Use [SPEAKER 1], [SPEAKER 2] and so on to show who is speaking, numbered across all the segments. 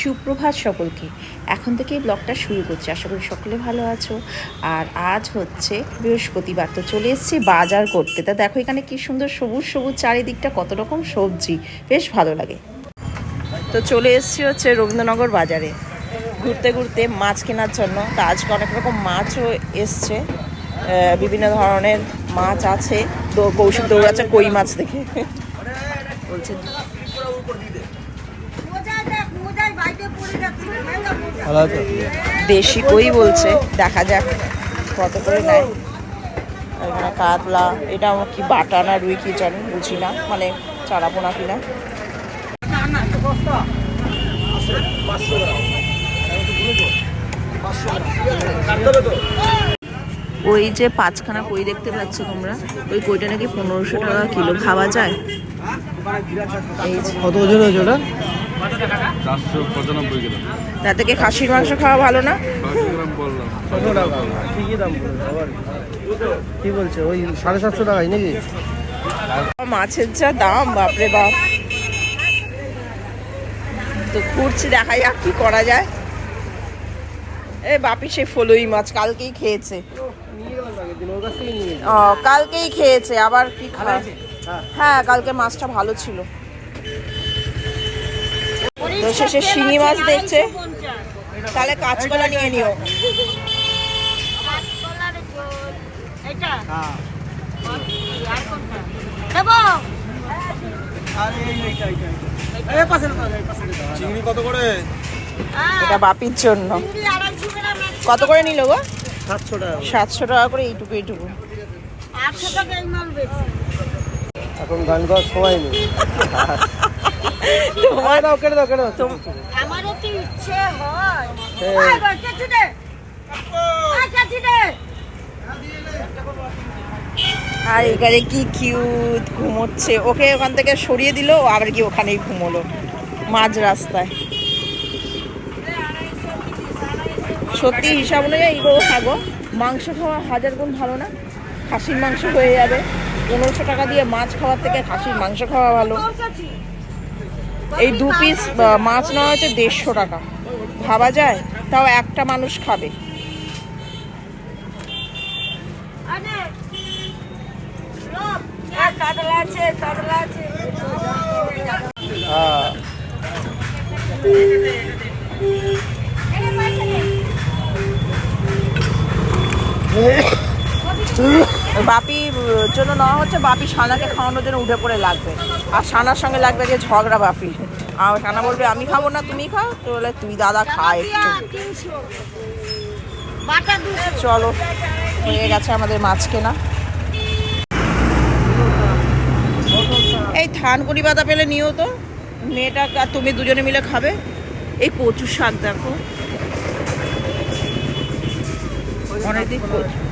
[SPEAKER 1] সুপ্রভাত সকলকে। এখন থেকে ব্লগটা শুরু করছি। আশা করি সকলে ভালো আছো। আর আজ হচ্ছে বৃহস্পতিবার, তো চলে এসেছি বাজার করতে। তা দেখো এখানে কি সুন্দর সবুজ সবুজ চারিদিকটা, কত রকম সবজি। বেশ ভালো লাগে। তো চলে এসেছি হচ্ছে রবীন্দ্রনগর বাজারে। ঘুরতে ঘুরতে মাছ কেনার জন্য। তা আজকে অনেক রকম মাছও এসছে। বিভিন্ন ধরনের মাছ আছে। তো কৌশিক দৌড়াচ্ছে কই মাছ দেখে। বলছে
[SPEAKER 2] ভালো আছে?
[SPEAKER 1] দেশি কই বলছে দেখা যাক কত করে নেয়। এখানে কাতলা এটা আমার কি বাটা না রুই কি জানি বুঝি না মানে চারাপোনা কিনা ওই যে পাঁচখানা কই দেখতে পাচ্ছ তোমরা ওই কইটা নাকি পনেরোশো টাকা কিলো খাওয়া যায়?
[SPEAKER 2] কত ওজন হয়েছে ওটা?
[SPEAKER 3] চারশো পঁচানব্বই গ্রাম
[SPEAKER 1] তার থেকে খাসির মাংস খাওয়া ভালো না?
[SPEAKER 3] গ্রাম বললাম।
[SPEAKER 2] ঠিকই দাম কি বলছে? ওই সাড়ে সাতশো টাকাই নাকি?
[SPEAKER 1] মাছের যা দাম বাপরে বাপ। তো ঘুরছি দেখা যাক কি করা যায়। এ বাপি সে ফলই মাছ কালকেই খেয়েছে। কালকেই খেয়েছে আবার কি খা হ্যাঁ কালকে মাছটা ভালো ছিল। তো শেষে শিঙি মাছ দেখছে। তাহলে কাঁচকলা নিয়ে নিও।
[SPEAKER 3] চিংড়ি কত করে?
[SPEAKER 1] এটা বাপির জন্য। কত করে নিল গো?
[SPEAKER 2] সাতশো টাকা
[SPEAKER 1] সাতশো টাকা করে এইটুকু এইটুকু।
[SPEAKER 2] এখন গান গাওয়ার সময় নেই।
[SPEAKER 1] তোমার
[SPEAKER 2] দাও কেটে দাও কেটে দাও
[SPEAKER 4] আমারও তো ইচ্ছে হয়
[SPEAKER 2] হ্যাঁ।
[SPEAKER 4] আয় গো, কেচি দে। আয়, কেচি দে।
[SPEAKER 1] আর এখানে কি কিউট ঘুমোচ্ছে ওকে ওখান থেকে সরিয়ে দিল আবার কি ওখানেই ঘুমোলো মাঝ রাস্তায় সত্যি হিসাব অনুযায়ী খাব মাংস খাওয়া হাজার গুণ ভালো না খাসির মাংস হয়ে যাবে পনেরোশো টাকা দিয়ে মাছ খাওয়ার থেকে খাসির মাংস খাওয়া ভালো। এই দু পিস মাছ নেওয়া হচ্ছে দেড়শো টাকা। ভাবা যায়? তাও একটা মানুষ খাবে।
[SPEAKER 4] আয়
[SPEAKER 1] বাপির জন্য নেওয়া হচ্ছে বাপি সানাকে খাওয়ানোর জন্য উঠে পড়ে লাগবে। আর সানার সঙ্গে লাগবে যে ঝগড়া বাপি। আর সানা বলবে আমি খাব না তুমি খাও। তো বলে তুই দাদা খা একটু।
[SPEAKER 4] দিয়া, তিনশো। বাটা দুশো।
[SPEAKER 1] চলো হয়ে গেছে আমাদের মাছ কেনা। এই থানকুনি পাতা পেলে নিও তো। মেয়েটা আর তুমি দুজনে মিলে খাবে। এই কচু শাক দেখো। অনেকদিন কচু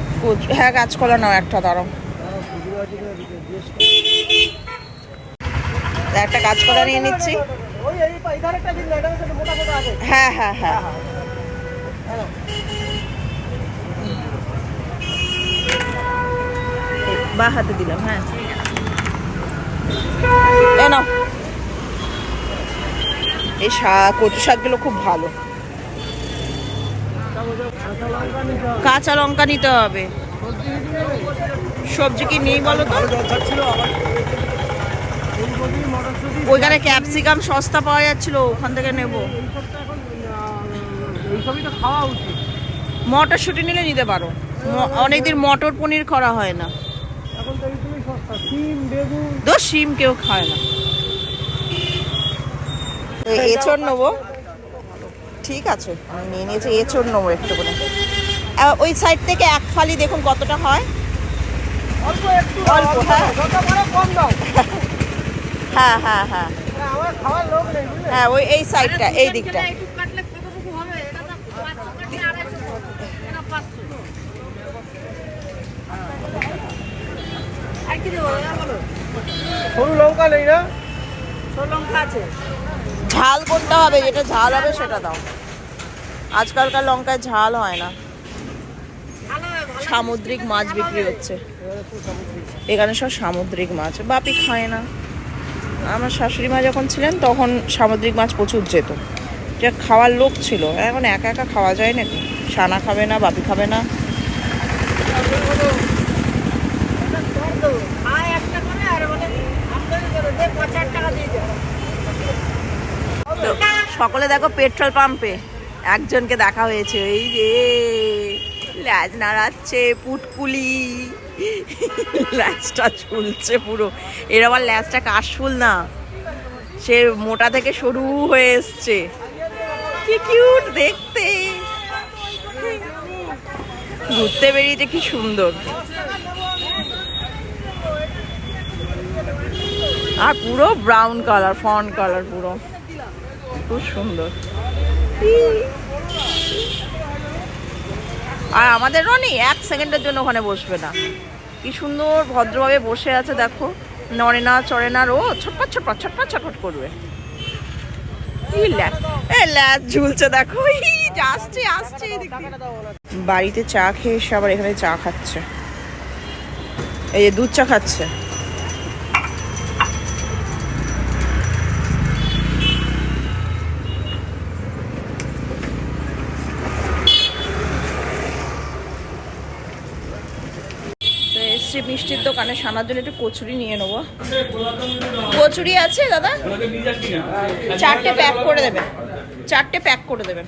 [SPEAKER 1] হ্যাঁ গাছকলা নাও একটা, দাঁড়াও। একটা কাঁচকলা নিয়ে নিচ্ছি। হ্যাঁ হ্যাঁ হ্যাঁ। বা হাতে দিলাম হ্যাঁ। এ নাও। এই শাক কচু শাকগুলো খুব ভালো। কাঁচা লঙ্কা নিতে হবে। সবজি কি নেই বলো তো? ওইখানে ক্যাপসিকাম সস্তা পাওয়া যাচ্ছিল, ওখান থেকে নেব। মটরশুঁটি নিলে নিতে পারো। অনেকদিন মটর পনির করা হয় না। শিম কেউ খায় না। এঁচড় নেব। ঠিক আছে আমি নিয়ে নিয়েছি এঁচড় নেব একটু করে ওই সাইড থেকে এক ফালি দেখুন কতটা হয়।
[SPEAKER 2] অল্প একটু
[SPEAKER 1] অল্প, হ্যাঁ।
[SPEAKER 2] কম দাও।
[SPEAKER 1] হ্যাঁ হ্যাঁ হ্যাঁ।
[SPEAKER 2] বুঝলে?
[SPEAKER 1] হ্যাঁ ওই এই সাইডটা এই দিকটা।
[SPEAKER 2] সরু লঙ্কা নেই না?
[SPEAKER 4] ছোট লঙ্কা আছে।
[SPEAKER 1] ঝাল কোনটা হবে? যেটা ঝাল হবে সেটা দাও। আজকালকার লঙ্কায় ঝাল হয় না। সামুদ্রিক মাছ বিক্রি হচ্ছে। এখানে সব সামুদ্রিক মাছ। বাপি খায় না। আমার শাশুড়ি মা যখন ছিলেন, তখন সামুদ্রিক মাছ প্রচুর যেত। যে খাওয়ার লোক ছিল। এখন একা একা খাওয়া যায় নাকি সানা খাবে না, বাপি খাবে না।
[SPEAKER 4] একটা করে আর পঁচাশ টাকা দিয়ে
[SPEAKER 1] তো সকলে দেখো পেট্রোল পাম্পে, একজনকে দেখা হয়েছে, এই যে ল্যাজ নাড়াচ্ছে, পুটকুলি, ল্যাজটা ঝুলছে পুরো। এর আবার ল্যাজটা কাশফুল না, সে মোটা থেকে সরু হয়ে এসছে। কি কিউট দেখতে। ঘুরতে বেরিয়েছে, কি সুন্দর। আর পুরো ব্রাউন কালার ফন কালার পুরো। খুব সুন্দর। আর আমাদের রনি এক সেকেন্ডের জন্য ওখানে বসবে না। কি সুন্দর ভদ্রভাবে বসে আছে, দেখো। নড়ে না, চড়ে না, ও ছটপট ছটপট ছটপট ছটপট করবে। ঝুলছে, দেখো। আসছে আসছে বাড়িতে চা খেয়ে এসে আবার এখানে চা খাচ্ছে। এই যে দুধ চা খাচ্ছে। তো এসছি মিষ্টির দোকানে সানার জন্য একটু কচুরি নিয়ে নেব। কচুরি আছে দাদা? চারটে প্যাক করে দেবেন চারটে প্যাক করে দেবেন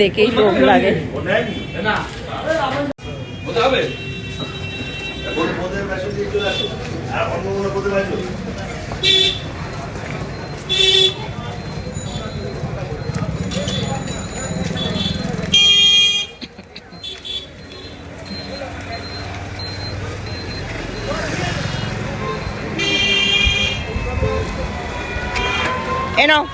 [SPEAKER 1] দেখেই লোভ লাগে। এ নাও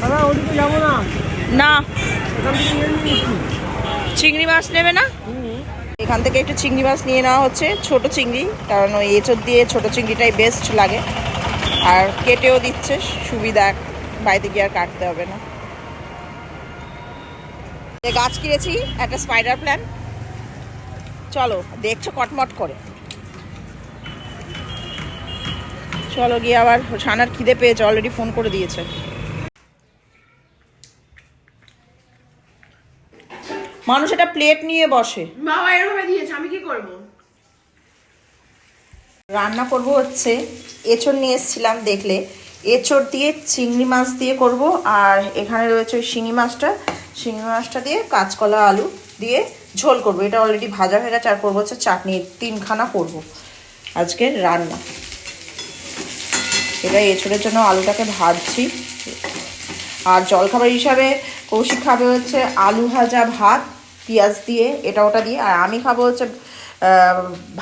[SPEAKER 2] দাদা ওদিকে যাব না
[SPEAKER 1] না
[SPEAKER 2] এখান থেকে নিয়ে নিচ্ছি
[SPEAKER 1] চিংড়ি মাছ নেবে না? এখান থেকে একটু চিংড়ি মাছ নিয়ে নেওয়া হচ্ছে, ছোট চিংড়ি, কারণ ওই এঁচড় দিয়ে ছোট চিংড়িটাই বেস্ট লাগে। আর কেটেও দিচ্ছে, সুবিধা, বাড়িতে গিয়ে আর কাটতে হবে না। গাছ কিনেছি, একটা স্পাইডার প্ল্যান চলো, দেখছ কটমট করে। চলো গিয়ে আবার সানার খিদে পেয়েছে অলরেডি ফোন করে দিয়েছে। মানুষ এটা প্লেট নিয়ে বসে।
[SPEAKER 5] বাবা এরভাবে দিয়েছে আমি কি করব?
[SPEAKER 1] রান্না করব হচ্ছে এঁচড় নিয়ে এসেছিলাম দেখলে। এঁচড় দিয়ে চিংড়ি মাছ দিয়ে করব আর এখানে রয়েছে ওই শিঙি মাছটা। শিঙি মাছটা দিয়ে কাঁচকলা আলু দিয়ে ঝোল করব। এটা অলরেডি ভাজা হয়ে গেছে আর করব হচ্ছে চাটনি। তিনখানা করব আজকের রান্না। এটা এঁচড়ের জন্য আলুটাকে ভাজছি। আর জলখাবার হিসাবে কৌশিক খাবে হচ্ছে আলু ভাজা ভাত পেঁয়াজ দিয়ে, এটা ওটা দিয়ে, আর আমি খাব হচ্ছে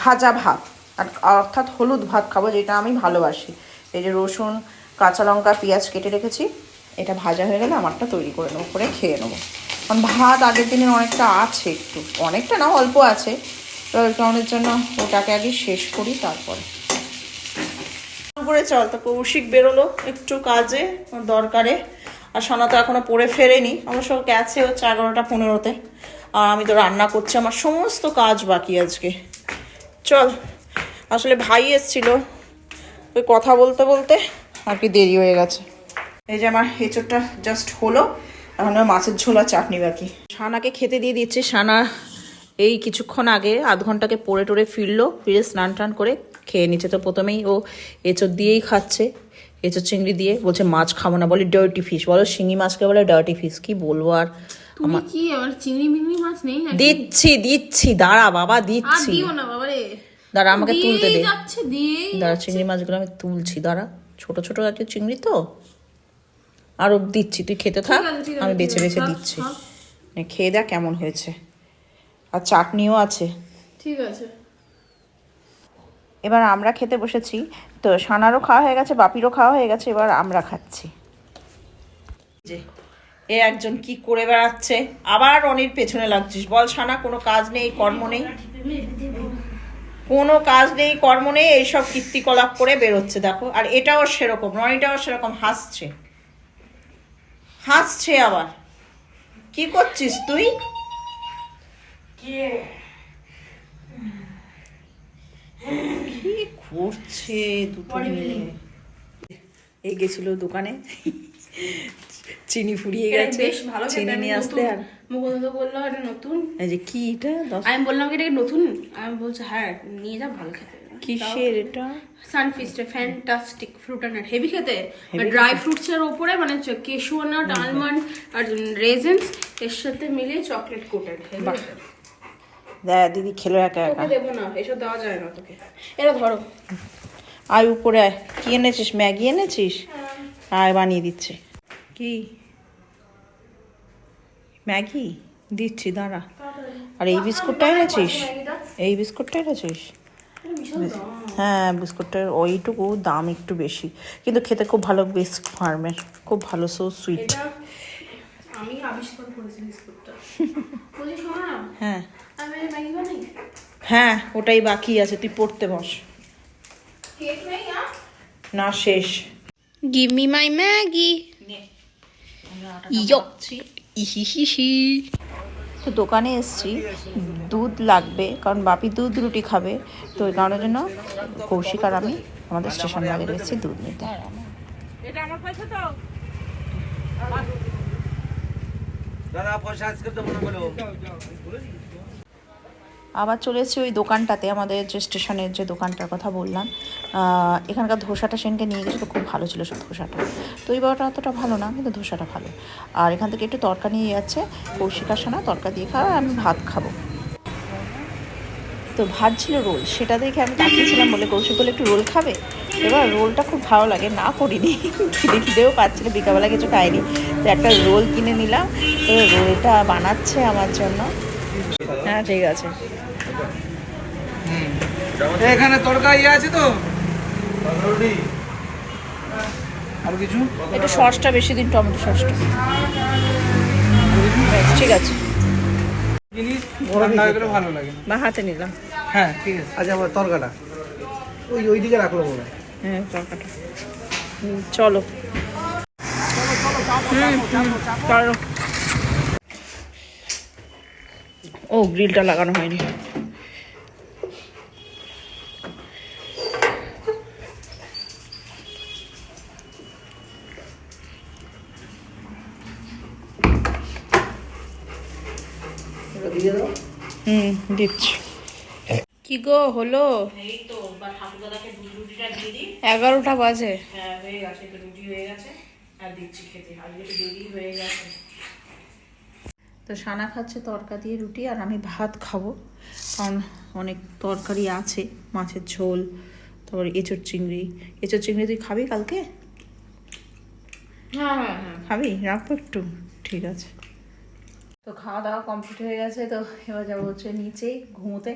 [SPEAKER 1] ভাজা ভাত। আর অর্থাৎ হলুদ ভাত খাব, যেটা আমি ভালোবাসি। এই যে রসুন, কাঁচা লঙ্কা, পেঁয়াজ কেটে রেখেছি, এটা ভাজা হয়ে গেলে আমারটা তৈরি করে নেব, করে খেয়ে নেব। কারণ ভাত আগের দিনের অনেকটা আছে একটু, অনেকটা না, অল্প আছে। লকডাউনের জন্য ওটাকে আগে শেষ করি তারপরে। করে চল তো কৌশিক বেরোলো একটু কাজে, দরকারে। আর সোনা তো এখনও পড়ে ফেরেনি। আমার সব গেছে হচ্ছে এগারোটা পনেরোতে। আর আমি তো রান্না করছি, আমার সমস্ত কাজ বাকি আজকে। চল, আসলে ভাই এসছিল। ওই কথা বলতে বলতে আর কি দেরি হয়ে গেছে। এই যে আমার এঁচড়টা জাস্ট হলো, এখন মাছের ঝোলা চাটনি বাকি। সানাকে খেতে দিয়ে দিচ্ছে। সানা এই কিছুক্ষণ আগে আধ ঘন্টাকে পড়ে টরে ফিরলো, ফিরে স্নান টান করে খেয়ে নিচ্ছে। তো প্রথমেই ও এঁচড় দিয়েই খাচ্ছে। এঁচড় চিংড়ি দিয়ে বলছে মাছ খাব না। বলে ডার্টি ফিশ বলো শিঙি মাছকে বলে ডার্টি ফিশ কি বলব আর?
[SPEAKER 5] তুমি কি আবার চিংড়ি মিংড়ি মাছ নেই
[SPEAKER 1] দিচ্ছি দিচ্ছি। দাঁড়া বাবা দিচ্ছি।
[SPEAKER 5] দিও না বাবা রে।
[SPEAKER 1] দাঁড়া আমাকে তুলতে দে। দাঁড়া চিংড়ি মাছগুলো আমি তুলছি। দাঁড়া ছোট ছোট আছে চিংড়ি তো। আরও দিচ্ছি তুই খেতে থাক। আমি বেছে বেছে দিচ্ছি।
[SPEAKER 5] থাক।
[SPEAKER 1] খেয়ে দেখ কেমন হয়েছে। আর চাটনিও আছে।
[SPEAKER 5] ঠিক আছে।
[SPEAKER 1] এবার আমরা খেতে বসেছি। তো সানারও খাওয়া হয়ে গেছে, বাপিরও খাওয়া হয়ে গেছে, এবার আমরা খাচ্ছি। যে, এ একজন কি করে বেড়াচ্ছে? আবার অনির পেছনে লাগছিস। বল সানা, কোনো কাজ নেই, কর্ম নেই? কোনো কাজ নেই, কর্ম নেই, এইসব কীর্তিকলাপ করে বেরোচ্ছে, দেখো। আর এটাও সেরকম, রনিটাও সেরকম, হাসছে। হাসছে আবার। কি করছিস তুই? করছে দুটো মিলে এই গেছিল দোকানে। চিনি ফুরিয়ে গেছে।
[SPEAKER 5] বেশ ভালো
[SPEAKER 1] চিনি নিয়ে আসতে আর
[SPEAKER 5] মুকুন্দ বলল এটা নতুন?
[SPEAKER 1] এই যে কি এটা?
[SPEAKER 5] আমি বললাম এটা নতুন? আমি বলছে হ্যাঁ নিয়ে যা ভালো খেতে।
[SPEAKER 1] কিসের এটা?
[SPEAKER 5] সানফিস্টে ফ্যান্টাস্টিক ফ্রুট অ্যান্ড হেভি খেতে? ড্রাই ফ্রুটস এর উপরে মানে কেশু নাট আলমন্ড আর রেজেন্স এর সাথে মিলিয়ে চকলেট কোটেড
[SPEAKER 1] বাহ। দেখ দিদি খেলো একা একা।
[SPEAKER 5] দেবো না এসব দেওয়া যায় না তোকে। এটা ধরো।
[SPEAKER 1] আয় উপরে আয়। কি এনেছিস? ম্যাগি এনেছিস? আয় বানিয়ে দিচ্ছে। কি? ম্যাগি? দিচ্ছি দাঁড়া। আর এই বিস্কুটটা এনেছিস? এই বিস্কুটটা এনেছিস? হ্যাঁ বিস্কুটটার ওইটুকু দাম একটু বেশি। কিন্তু খেতে খুব ভালো বেস্ট ফার্মের। খুব ভালো সো সুইট
[SPEAKER 5] আমি আবিষ্কার করেছি বিস্কুটটা।
[SPEAKER 1] হ্যাঁ। হ্যাঁ ওটাই বাকি আছে তুই পড়তে বস। না শেষ।
[SPEAKER 5] Give me my Maggi. ইহিহিহি।
[SPEAKER 1] তো দোকানে এসছি দুধ লাগবে কারণ বাপি দুধ রুটি খাবে তো ওই কারণের জন্য কৌশিক আর আমি আমাদের স্টেশন বাজারে এসেছি দুধ নিতে।
[SPEAKER 2] দাদা পয়সা আজকে তো মনে করো।
[SPEAKER 1] আবার চলে এসেছি ওই দোকানটাতে, আমাদের যে স্টেশনের যে দোকানটার কথা বললাম। এখানকার ধোসাটা সেনকে নিয়ে গেছিল, খুব ভালো ছিল সব ধোসাটা। দই বড়াটা অতটা ভালো না, কিন্তু ধোসাটা ভালো। আর এখান থেকে একটু তরকা নিয়ে যাচ্ছে কৌশিকার সোনা তরকা দিয়ে খাওয়া আমি ভাত খাব। তো ভাত ছিল রোল, সেটা দেখে আমি তাকিয়েছিলাম বলে কৌশিক বলে একটু রোল খাবে? এবার রোলটা খুব ভালো লাগে, না করিনি। খিদে খিদেও পাচ্ছিল বিকালবেলা কিছু খাইনি। তো একটা রোল কিনে নিলাম, তো রোলটা বানাচ্ছে আমার জন্য। হ্যাঁ ঠিক আছে।
[SPEAKER 2] এখানে তড়কা ইয়ে আছে তো? আর কিছু?
[SPEAKER 1] একটু সসটা বেশি দিন টমেটো সসটা। ঠিক আছে।
[SPEAKER 2] জিনিস হয়ে গেলে ভালো লাগে
[SPEAKER 1] বা হাতে নিলাম।
[SPEAKER 2] হ্যাঁ ঠিক আছে। আচ্ছা আমার তরকাটা। ওই ওই দিকে রাখল মনে হ্যাঁ।
[SPEAKER 1] তরকাটা। চলো। ও গ্রিলটা লাগানো হয়নি। দিচ্ছি।
[SPEAKER 5] কি গো হলো? এগারোটা বাজে।
[SPEAKER 1] হ্যাঁ তো রুটি হয়ে গেছে আর দিচ্ছি খেতে। আজকে একটু দেরি হয়ে গেছে। তো সানা খাচ্ছে তরকা দিয়ে রুটি আর আমি ভাত খাব। কারণ অনেক তরকারি আছে মাছের ঝোল তারপর এঁচোড় চিংড়ি। এঁচোড় চিংড়ি তুই খাবি কালকে?
[SPEAKER 5] হ্যাঁ হ্যাঁ হ্যাঁ।
[SPEAKER 1] খাবি? রাখব একটু। ঠিক আছে। তো খাওয়া দাওয়া কমপ্লিট হয়ে গেছে, তো এবার যাব হচ্ছে নিচে ঘুমোতে।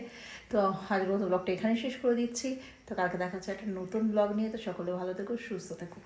[SPEAKER 1] তো আজকের মতো ব্লগটা এখানে শেষ করে দিচ্ছি। তো কালকে দেখা যাচ্ছে একটা নতুন ব্লগ নিয়ে। তো সকলে ভালো থেকো, সুস্থ থেকো।